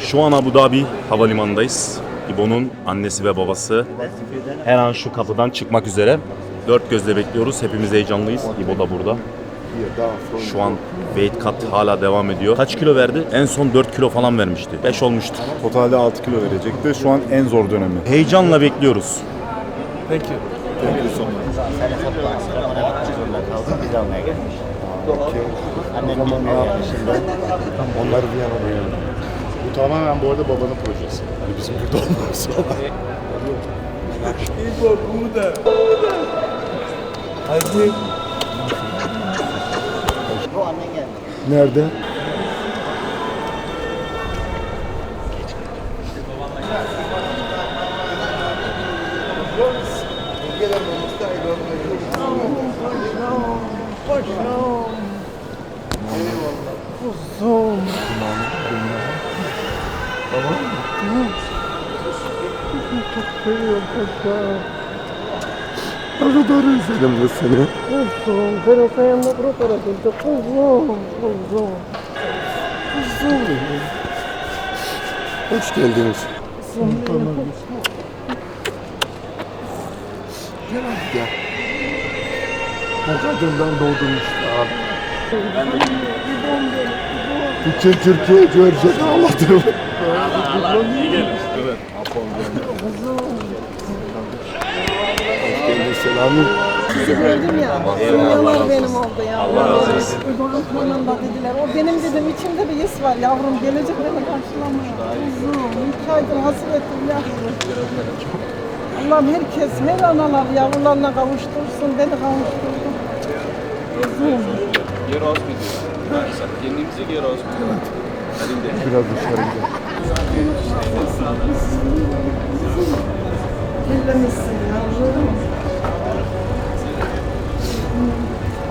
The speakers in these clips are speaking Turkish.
Şu an Abu Dhabi havalimanındayız. İbo'nun annesi ve babası her an şu kapıdan çıkmak üzere. Dört gözle bekliyoruz. Hepimiz heyecanlıyız. İbo da burada. Şu an weight cut hala devam ediyor. Kaç kilo verdi? En son 4 kilo falan vermişti. 5 olmuştu. Totalde 6 kilo verecekti. Şu an en zor dönemi. Heyecanla bekliyoruz. Thank you. Seni fotoğraf askere bana gitmek Bu tamamen bu arada babanın projesi. Yani bizim burada olmamız falan. İbo burada. Hadi. Bu annen geldi. Nerede? Ne kadar özledim bu seni. Kuzum, pero kayanda bro para dulce. Kuzum, kuzum. Hoş geldiniz. Gel abi gel. Kadından doğdun işte abi. Bütün Türkiye görecek Selami. Gördüm ya. Dünyalar benim oldu ya. Allah razı dediler. O benim dedim içimde bir his var yavrum. Gelecek beni karşılamaya. Kuzum, iki aydır hasretim yavrum. Allah'ım herkes, her analar yavrularına kavuştursun. Beni kavuşturdu. Kuzum. Geri az mı diyor? Kendimizi geri az mı diyor? Biraz dışarı gidelim. Yavrum.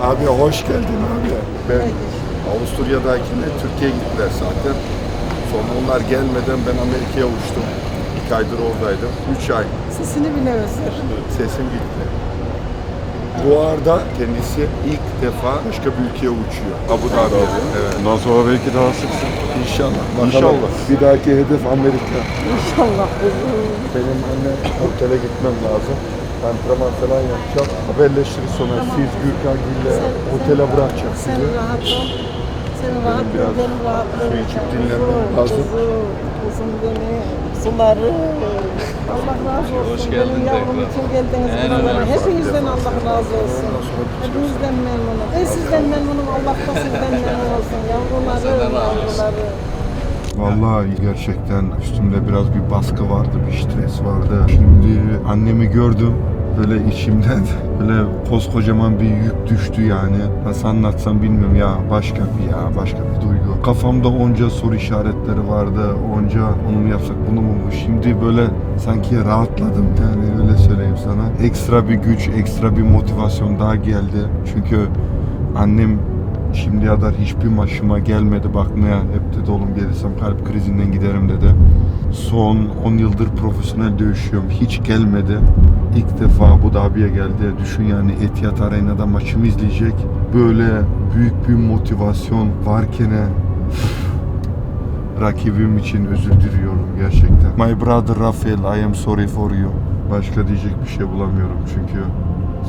Abi hoş geldin abi. Ben Avusturya'dakine Türkiye'ye gittiler zaten. Sonra onlar gelmeden ben Amerika'ya uçtum. İki aydır oradaydım. Üç ay Sesini bile özledim. sesim gitti. Bu arada kendisi ilk defa başka bir ülkeye uçuyor. Abu Dhabi. Evet. Bundan sonra belki daha sıksın. İnşallah. İnşallah. Bir dahaki hedef Amerika. İnşallah. Benim anne otele gitmem lazım. Antrenman falan yapacağım. Haberleşiriz sonra. Siz Gürkan Gül'le otele bırakacağım Sen sizi. rahat ol. Sen rahat ol. Benim rahatlığım. su içip dinlenmem lazım. Kuzum, kuzum benim. Suları. Allah razı olsun. Hoş geldin Benim yavrum tekrar. için geldiniz buralara. Hepinizden Allah razı olsun. Hepinizden memnunum. Ben sizden memnunum. Allah da sizden memnun olsun. Yavrularım, yavruları. Vallahi gerçekten üstümde biraz bir baskı vardı, bir stres vardı. Şimdi annemi gördüm. Böyle içimden böyle koskocaman bir yük düştü yani. Nasıl anlatsam bilmiyorum ya başka bir ya başka bir duygu. Kafamda onca soru işaretleri vardı. Onca onu mu yapsak bunu mu? Şimdi böyle sanki rahatladım yani öyle söyleyeyim sana. Ekstra bir güç, ekstra bir motivasyon daha geldi. Çünkü annem Şimdiye kadar hiçbir maçıma gelmedi bakmaya. Hep dedi oğlum gelirsem kalp krizinden giderim dedi. Son 10 yıldır profesyonel dövüşüyorum. Hiç gelmedi. İlk defa Abu Dhabi'ye geldi. Düşün yani Etihad Arena'da maçımı izleyecek. Böyle büyük bir motivasyon varken rakibim için özür diliyorum gerçekten. My brother Rafael, I am sorry for you. Başka diyecek bir şey bulamıyorum çünkü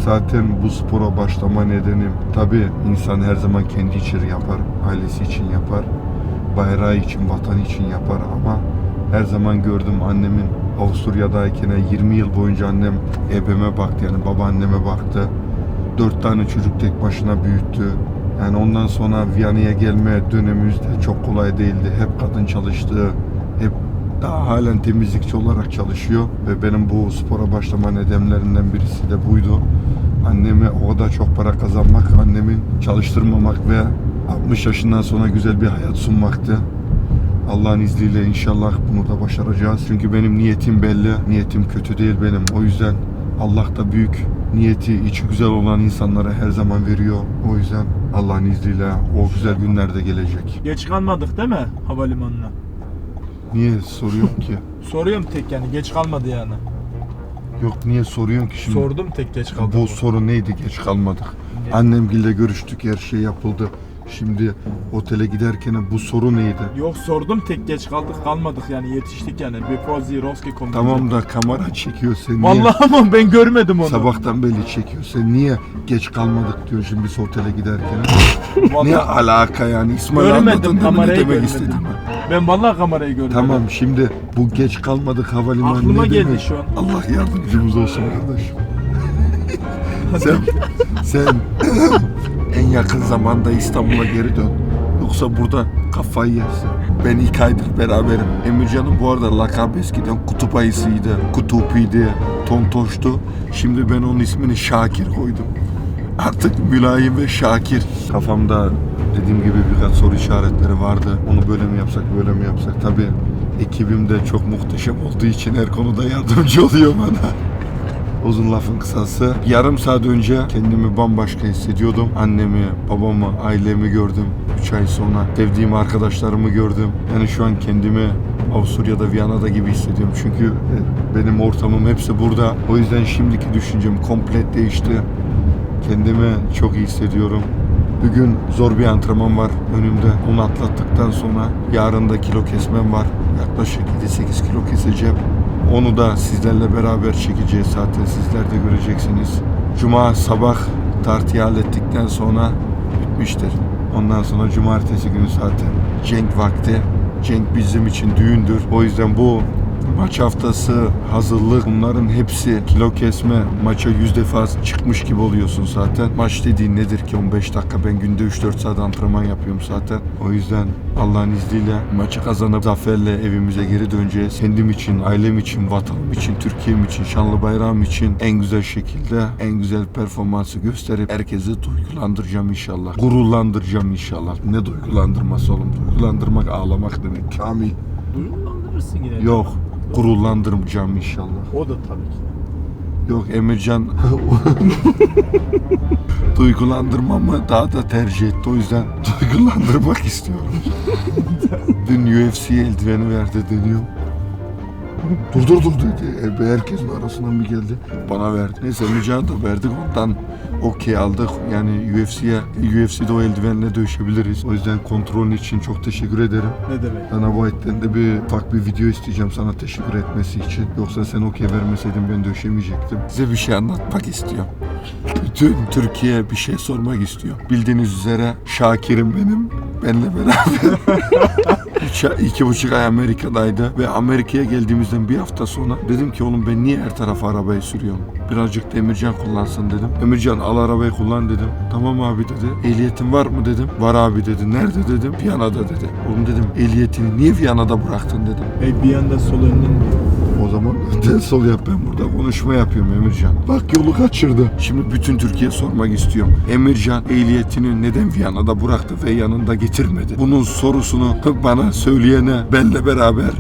zaten bu spora başlama nedenim tabi insan her zaman kendi için yapar, ailesi için yapar, bayrağı için, vatan için yapar ama her zaman gördüm annemin Avusturya'dayken 20 yıl boyunca annem ebeme baktı yani babaanneme baktı. Dört tane çocuk tek başına büyüttü. Yani ondan sonra Viyana'ya gelme dönemimiz de çok kolay değildi. Hep kadın çalıştı. Hep daha halen temizlikçi olarak çalışıyor. Ve benim bu spora başlama nedenlerinden birisi de buydu. Anneme o kadar çok para kazanmak, annemin çalıştırmamak ve 60 yaşından sonra güzel bir hayat sunmaktı. Allah'ın izniyle inşallah bunu da başaracağız. Çünkü benim niyetim belli. Niyetim kötü değil benim. O yüzden Allah da büyük niyeti, içi güzel olan insanlara her zaman veriyor. O yüzden Allah'ın izniyle o güzel günler de gelecek. Geç kalmadık değil mi havalimanına? Niye soruyorsun ki? Soruyorum tek yani geç kalmadı yani. Yok niye soruyorsun ki şimdi? Sordum tek geç kaldı. Bu soru neydi geç kalmadık. Annemgille görüştük her şey yapıldı. Şimdi otele giderken bu soru neydi? Yok sordum tek geç kaldık kalmadık yani yetiştik yani. Before the Roski. Tamam da kamera çekiyor sen niye? Vallahi ama ben görmedim onu. Sabahtan beri çekiyor sen niye geç kalmadık diyor şimdi biz otele giderken. Vallahi ne alaka yani İsmail Görmedim, anladın değil mi ne kamerayı demek görmedim. istedim Ben vallahi kamerayı görmedim. Tamam şimdi bu geç kalmadık havalimanı Aklıma ne geldi demek? şu an. Allah yardımcımız olsun kardeşim. sen sen en yakın zamanda İstanbul'a geri dön. Yoksa burada kafayı yersin. Ben iki aydır beraberim. Emircan'ın bu arada lakabı eskiden kutup ayısıydı. Kutupiydi, tontoştu. Şimdi ben onun ismini Şakir koydum. Artık mülayim ve Şakir. Kafamda dediğim gibi birkaç soru işaretleri vardı. Onu böyle mi yapsak, böyle mi yapsak? Tabii ekibim de çok muhteşem olduğu için her konuda yardımcı oluyor bana. Uzun lafın kısası. Yarım saat önce kendimi bambaşka hissediyordum. Annemi, babamı, ailemi gördüm. 3 ay sonra sevdiğim arkadaşlarımı gördüm. Yani şu an kendimi Avusturya'da, Viyana'da gibi hissediyorum. Çünkü e, benim ortamım hepsi burada. O yüzden şimdiki düşüncem komplet değişti. Kendimi çok iyi hissediyorum. Bugün zor bir antrenman var önümde. Onu atlattıktan sonra yarın da kilo kesmem var. Yaklaşık 7-8 kilo keseceğim. Onu da sizlerle beraber çekeceğiz zaten sizler de göreceksiniz. Cuma sabah tartıyı hallettikten sonra bitmiştir. Ondan sonra cumartesi günü zaten cenk vakti. Cenk bizim için düğündür. O yüzden bu maç haftası, hazırlık bunların hepsi kilo kesme maça yüz defa çıkmış gibi oluyorsun zaten. Maç dediğin nedir ki 15 dakika ben günde 3-4 saat antrenman yapıyorum zaten. O yüzden Allah'ın izniyle maçı kazanıp zaferle evimize geri döneceğiz. Kendim için, ailem için, vatanım için, Türkiye'm için, şanlı bayrağım için en güzel şekilde en güzel performansı gösterip herkesi duygulandıracağım inşallah. Gururlandıracağım inşallah. Ne duygulandırması oğlum? Duygulandırmak ağlamak demek. Kamil. Duygulandırırsın yine. de. Yok. Gururlandıracağım inşallah. O da tabii ki. Yok Emircan duygulandırmamı daha da tercih etti. O yüzden duygulandırmak istiyorum. Dün UFC'ye eldiveni verdi deniyor. Dur dur dur dedi. E, herkesin arasından bir geldi. Bana verdi. Neyse da verdik. Ondan okey aldık. Yani UFC'ye UFC'de o eldivenle dövüşebiliriz. O yüzden kontrolün için çok teşekkür ederim. Ne demek? Dana White'den de bir ufak bir video isteyeceğim sana teşekkür etmesi için. Yoksa sen okey vermeseydin ben döşemeyecektim. Size bir şey anlatmak istiyorum. Bütün Türkiye bir şey sormak istiyor. Bildiğiniz üzere Şakir'im benim. Benle beraber. İki buçuk ay Amerika'daydı ve Amerika'ya geldiğimizden bir hafta sonra dedim ki oğlum ben niye her tarafa arabayı sürüyorum? Birazcık da Emircan kullansın dedim. Emircan al arabayı kullan dedim. Tamam abi dedi. Ehliyetin var mı dedim. Var abi dedi. Nerede dedim. Viyana'da dedi. Oğlum dedim ehliyetini niye Viyana'da bıraktın dedim. E bir yanda sol önden O zaman önden sol yap ben burada konuşma yapıyorum Emircan. Bak yolu kaçırdı. Şimdi bütün Türkiye sormak istiyorum. Emircan ehliyetini neden Viyana'da bıraktı ve yanında getirmedi? Bunun sorusunu bana söyleyene benle beraber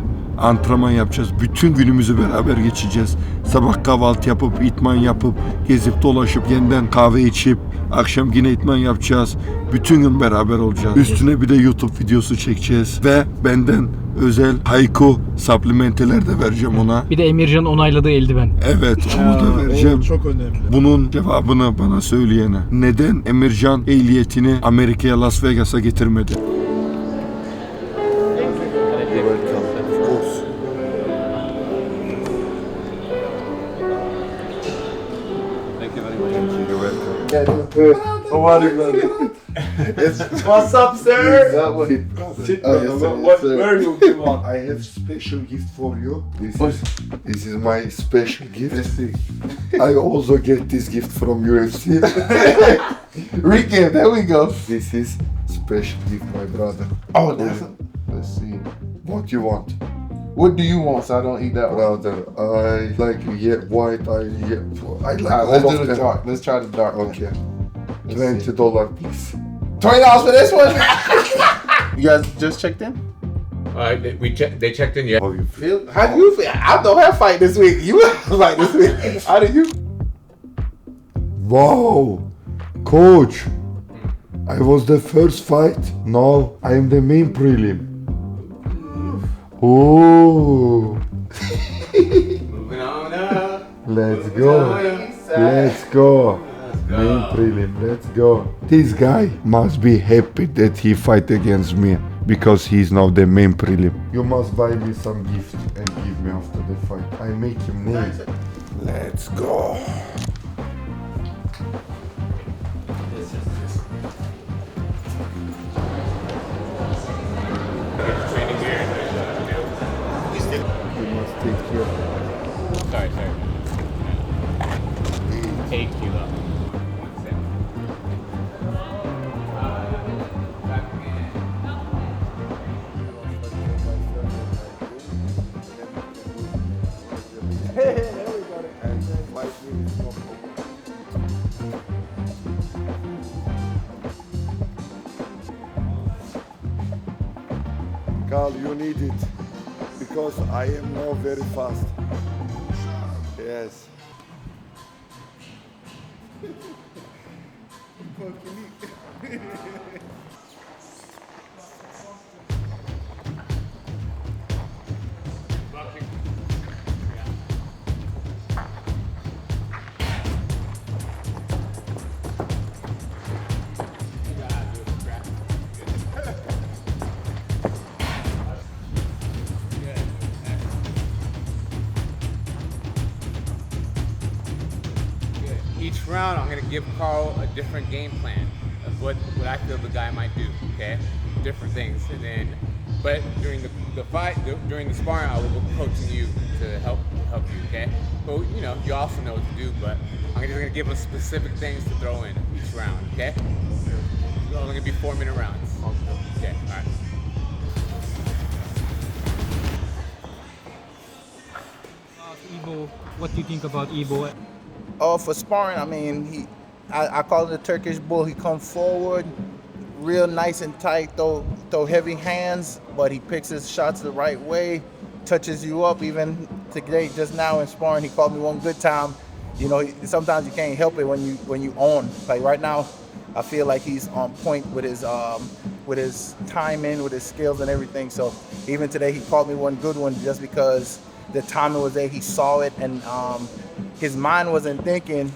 antrenman yapacağız. Bütün günümüzü beraber geçeceğiz. Sabah kahvaltı yapıp, itman yapıp, gezip dolaşıp, yeniden kahve içip, akşam yine itman yapacağız. Bütün gün beraber olacağız. Üstüne bir de YouTube videosu çekeceğiz. Ve benden özel haiku supplementeler de vereceğim ona. Bir de Emircan'ın onayladığı eldiven. Evet onu da vereceğim. Çok önemli. Bunun cevabını bana söyleyene. Neden Emircan ehliyetini Amerika'ya Las Vegas'a getirmedi? What's up sir? Sit, What, where you give? I have a special gift for you. This is this is my special gift. I also get this gift from UFC. Ricky, there we go. This is special gift, my brother. Oh, that's Let's see. What you want, what do you want so I don't eat that one? brother? I like yeah, white. I yeah, I like Alright, all let's of do the them. dark. Let's try the dark. one. Okay. Let's Twenty see. dollar, please. Twenty dollars for this one. you guys just checked in. Uh, we che- they checked in yet. How you feel? Feel? How do you feel? I don't have fight this week. You have fight this week. How do you? Wow, coach. I was the first fight. Now I am the main prelim. Oh, Moving on up. let's go. Let's go. Main prelim, let's go. This guy must be happy that he fight against me because he's now the main prelim. You must buy me some gift and give me after the fight. I make him name. Let's go. You must take care. Sorry, sorry. Take you up. You need it because I am now very fast. Yes. Give Carl a different game plan of what, what I feel the guy might do. Okay, different things, and then, but during the, the fight, during the sparring, I will be coaching you to help help you. Okay, but you know, you also know what to do. But I'm just gonna give him specific things to throw in each round. Okay, it's only gonna be four minute rounds. Okay, all right. Ibo, what do you think about Ibo? Oh, for sparring, I mean, he, I, I call it a Turkish bull. He come forward, real nice and tight, throw throw heavy hands, but he picks his shots the right way, touches you up. Even today, just now in sparring, he called me one good time. You know, sometimes you can't help it when you when you own. Like right now, I feel like he's on point with his um, with his timing, with his skills and everything. So even today, he called me one good one just because the timing was there. He saw it, and um, his mind wasn't thinking.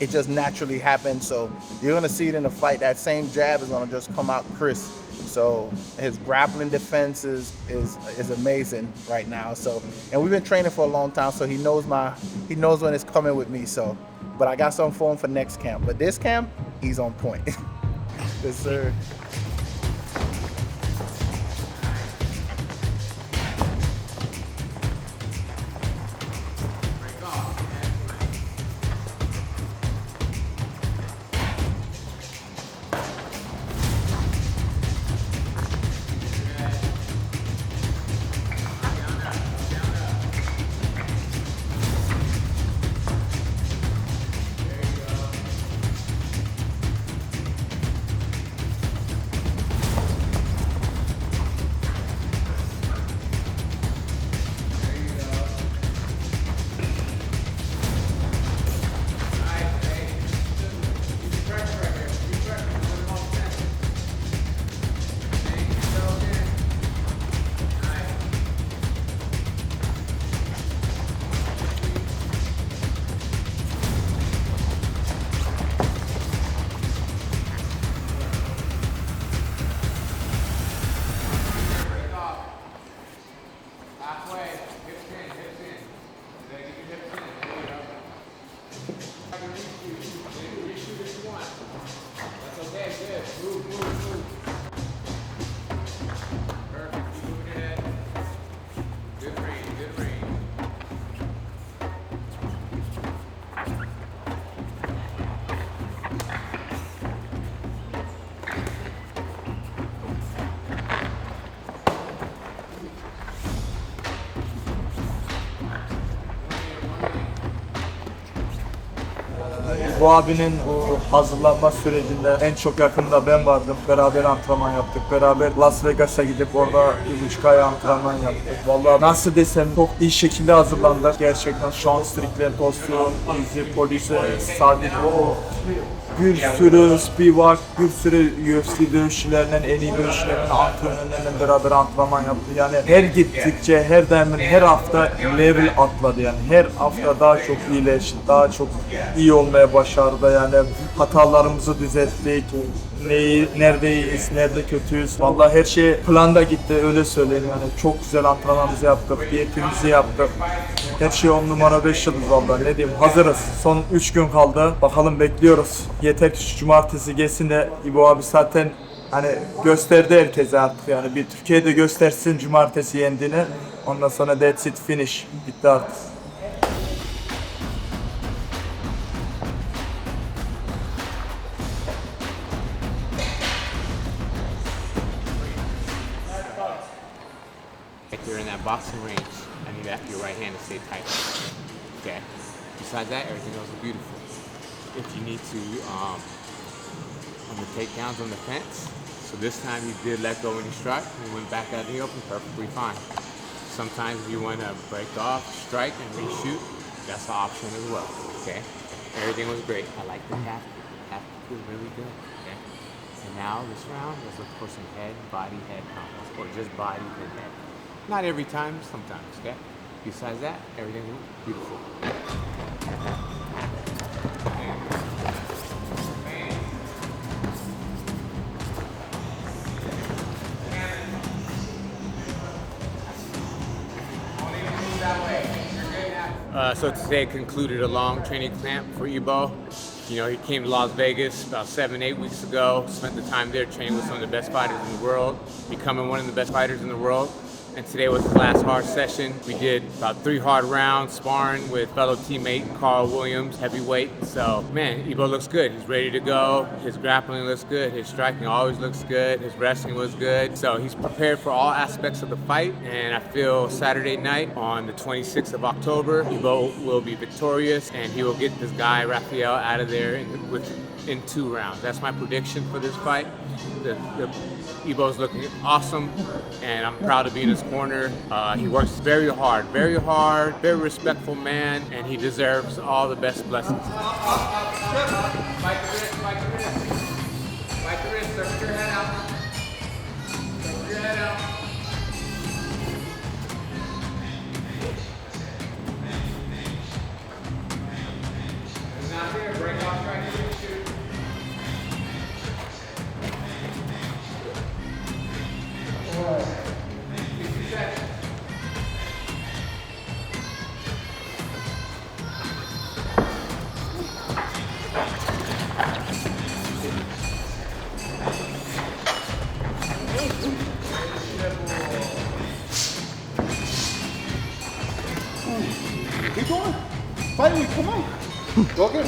It just naturally happened. So you're gonna see it in the fight. That same jab is gonna just come out crisp. So his grappling defense is, is is amazing right now. So and we've been training for a long time. So he knows my he knows when it's coming with me. So, but I got something for him for next camp. But this camp, he's on point. yes, sir. Bu abinin o hazırlanma sürecinde en çok yakında ben vardım. Beraber antrenman yaptık. Beraber Las Vegas'a gidip orada bir buçuk ay antrenman yaptık. Vallahi nasıl desem çok iyi şekilde hazırlandık. Gerçekten Sean Strickland olsun, Izzy Police, Sadik bir sürü Spivak, bir sürü UFC dövüşçülerinin, en iyi dövüşçülerinin antrenörlerle beraber antrenman yaptı. Yani her gittikçe, her daim, her hafta level atladı yani. Her hafta daha çok iyileşti, daha çok iyi olmaya başardı yani. Hatalarımızı düzelttik, neyi, neredeyiz, nerede kötüyüz. Vallahi her şey planda gitti öyle söyleyeyim yani. Çok güzel antrenmanımızı yaptık, diyetimizi yaptık. Her şey on numara 5 yıldız vallahi ne diyeyim hazırız. Son 3 gün kaldı. Bakalım bekliyoruz. Yeter ki şu cumartesi geçsin de İbo abi zaten hani gösterdi herkese artık yani bir Türkiye'de göstersin cumartesi yendiğini. Ondan sonra that's it finish. Bitti artık. Besides that, everything else is beautiful. If you need to, um, on the takedowns on the fence, so this time you did let go when you struck and went back out in the open perfectly fine. Sometimes if you want to break off, strike, and reshoot, that's an option as well. Okay. Everything was great. I like the half. Half was really good. Okay. And now this round, let's look for some head, body, head combos, or just body and head. Not every time, sometimes. Okay. Besides that, everything was beautiful. Uh, so today concluded a long training camp for Ebo. You know, he came to Las Vegas about seven, eight weeks ago, spent the time there training with some of the best fighters in the world, becoming one of the best fighters in the world. And today was his last hard session. We did about three hard rounds sparring with fellow teammate Carl Williams, heavyweight. So, man, Ebo looks good. He's ready to go. His grappling looks good. His striking always looks good. His wrestling was good. So, he's prepared for all aspects of the fight. And I feel Saturday night on the 26th of October, Ebo will be victorious and he will get this guy, Rafael, out of there in, with, in two rounds. That's my prediction for this fight. The, the Ebo's looking awesome, and I'm proud to be in his corner. Uh, he works very hard, very hard, very respectful man, and he deserves all the best blessings. Go again.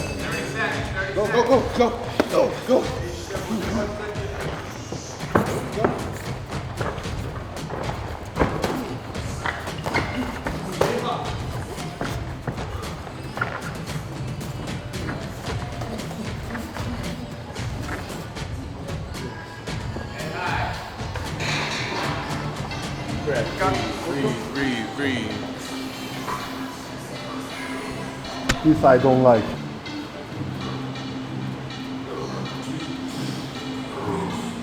Go, go, go, go, go, go. This I don't like.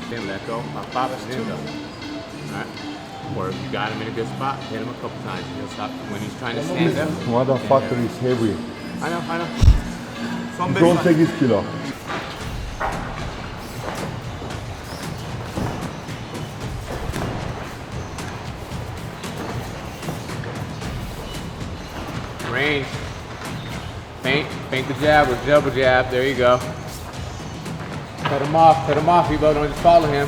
Then let go. And then go. Alright? Or if you got him in a good spot, hit him a couple times. He'll stop when he's trying to stand up. Motherfucker is heavy. I know, I know. Son 5 saniye. 18 kilo. The jab with double jab. There you go. Cut him off, cut him off, Ebo. Don't just follow him.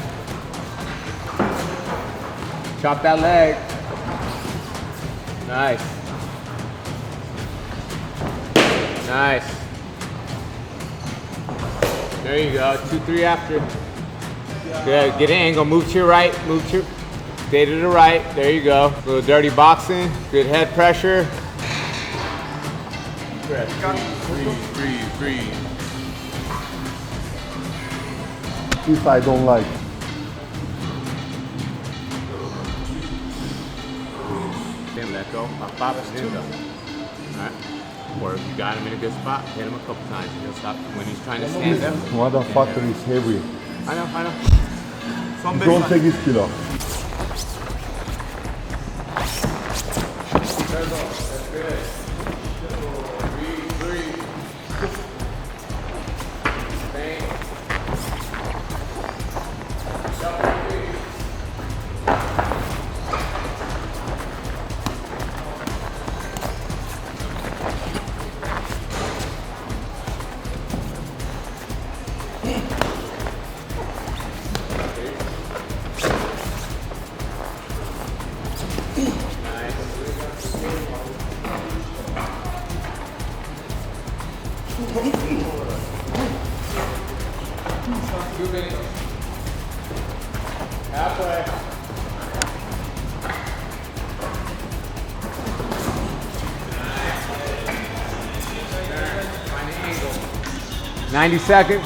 Chop that leg. Nice. Nice. There you go. Two, three after. Good. Get an angle. Move to your right. Move to. Stay to the right. There you go. little dirty boxing. Good head pressure breathe, breathe, breathe. I don't like. Then let go. My pop is hit. Alright? Or if you got him in a good spot, hit him a couple times. He'll stop when he's trying to stand up. Motherfucker is heavy. I know, I know. Some don't take his kid off. 90 seconds.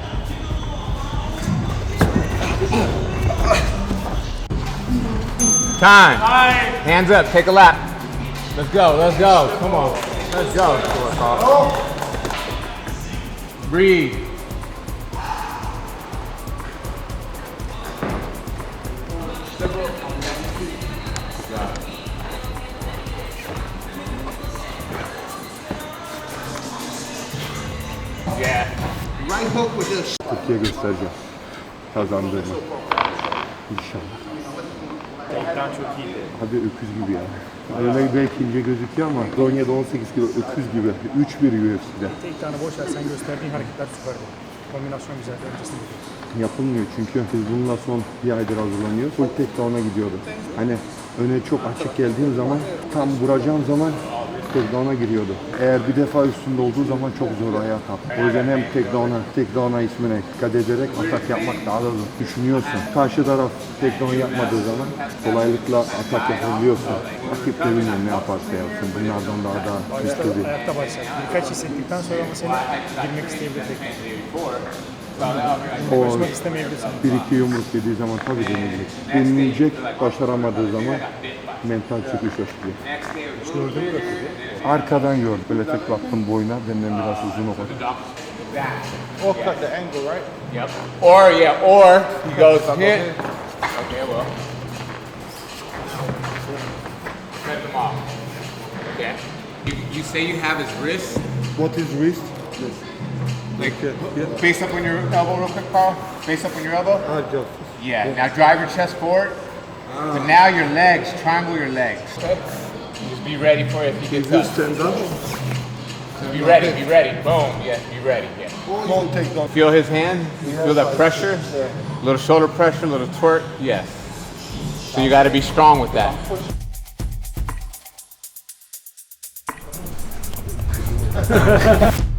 Time. Hands up. Take a lap. Let's go. Let's go. Come on. Let's go. Breathe. Yeah. Right hook with this. Türkiye göstereceğim. Kazandığımı. İnşallah. Çok iyiydi. Hadi öküz gibi ya. Öyle belki ince gözüküyor ama Zonya'da 18 kilo öküz gibi. 3-1 UFC'de. Tek tane boş ver sen gösterdiğin hareketler süperdi. Kombinasyon güzeldi öncesinde. Yapılmıyor çünkü biz bununla son bir aydır hazırlanıyoruz. Full takedown'a gidiyordu. Hani öne çok açık geldiğim zaman tam vuracağım zaman takedown'a giriyordu. Eğer bir defa üstünde olduğu zaman çok zor ayağa kalk. O yüzden hem takedown'a, takedown'a ismine dikkat ederek atak yapmak daha da zor. Düşünüyorsun. Karşı taraf takedown yapmadığı zaman kolaylıkla atak yapabiliyorsun. Rakip de bilmiyorum ne yaparsa yapsın. Bunlardan daha da riskli. Ayakta başlar. Birkaç hissettikten sonra ama seni girmek isteyebilir tekrar. O bir iki yumruk yediği zaman tabii denilecek. Denilecek, başaramadığı zaman mental çöküş yaşıyor. Gördün mü rakibi? Arkadan gördüm. Böyle tek baktım boyuna, benden biraz uzun o kadar. Or cut the angle, right? Yep. Or yeah, or he goes hit. Okay, well. Cut them off. Okay. You, you say you have his wrist, What is wrist? like face up on your elbow, real quick, Carl. Face up on your elbow. Ah, just. Yeah. Now drive your chest forward. But now your legs, triangle your legs. Just be ready for it if he gets up. stand up. Just be ready. Be ready. Boom. Yes. Be ready. Yeah. Small takedown. Feel his hand? Feel that pressure? Little shoulder pressure, little twerk? Yes. So you got to be strong with that.